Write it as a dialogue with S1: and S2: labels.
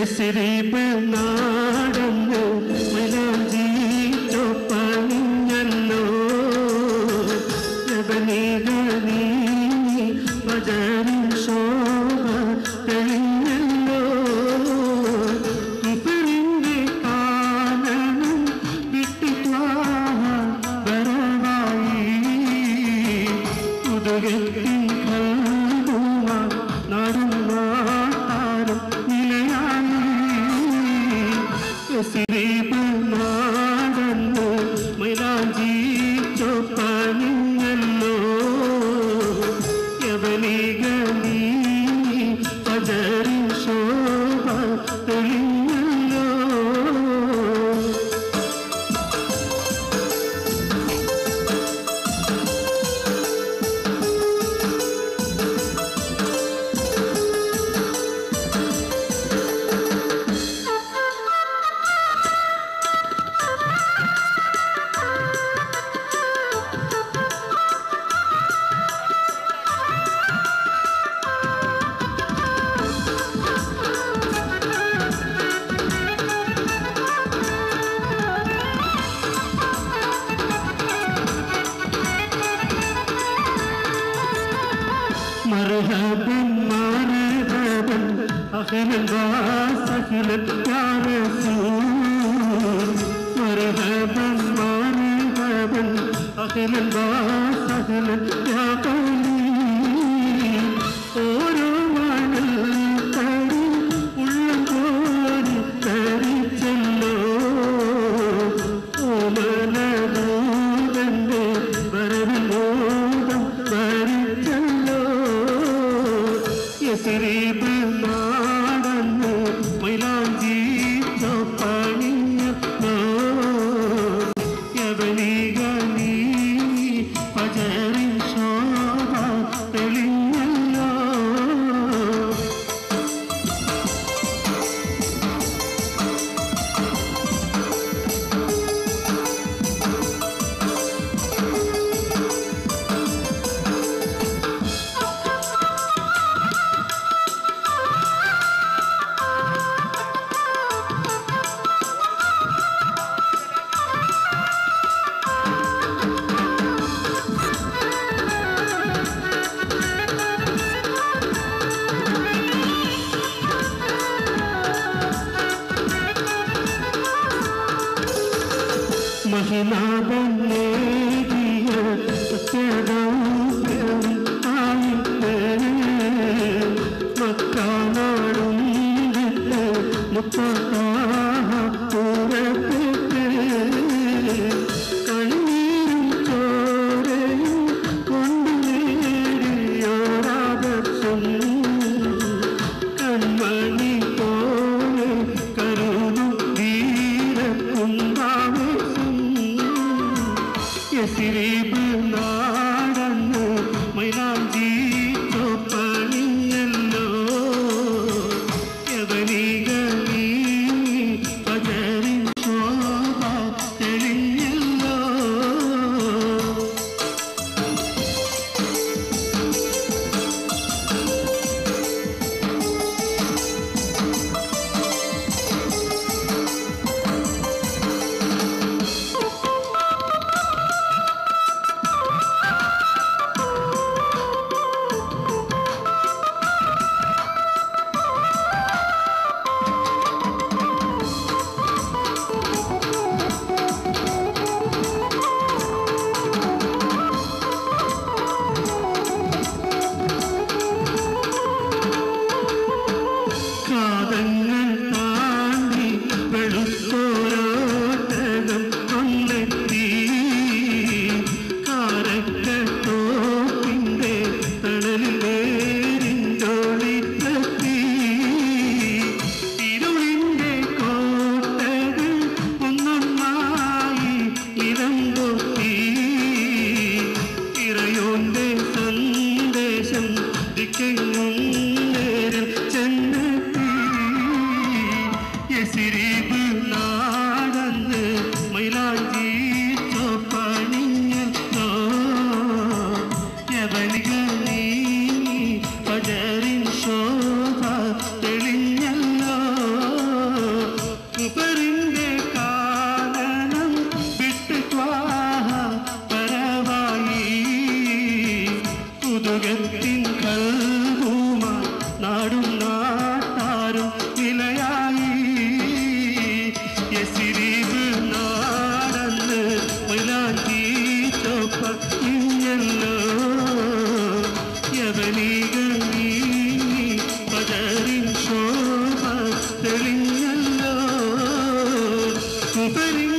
S1: എസിരിപ്പ് നാടന്ന് മൈലാഞ്ചി ചൊപ്പണിഞ്ഞല്ലോ ലബനീക ബജറിൻ ശോഭ തെളിഞ്ഞല്ലോ ഇപ്പറിന്റെ കാനനം വിട്ടിത്വാഹ വരവായി. ഉദകത്തിൻ مرحبا مرحبا أهلا وسهلا يا رسول مرحبا مرحبا أهلا وسهلا يا قليل യസരീബ് നാടന്ന് महिला बने दिया എസിരിപ്പ് നാടന്ന് सुतरी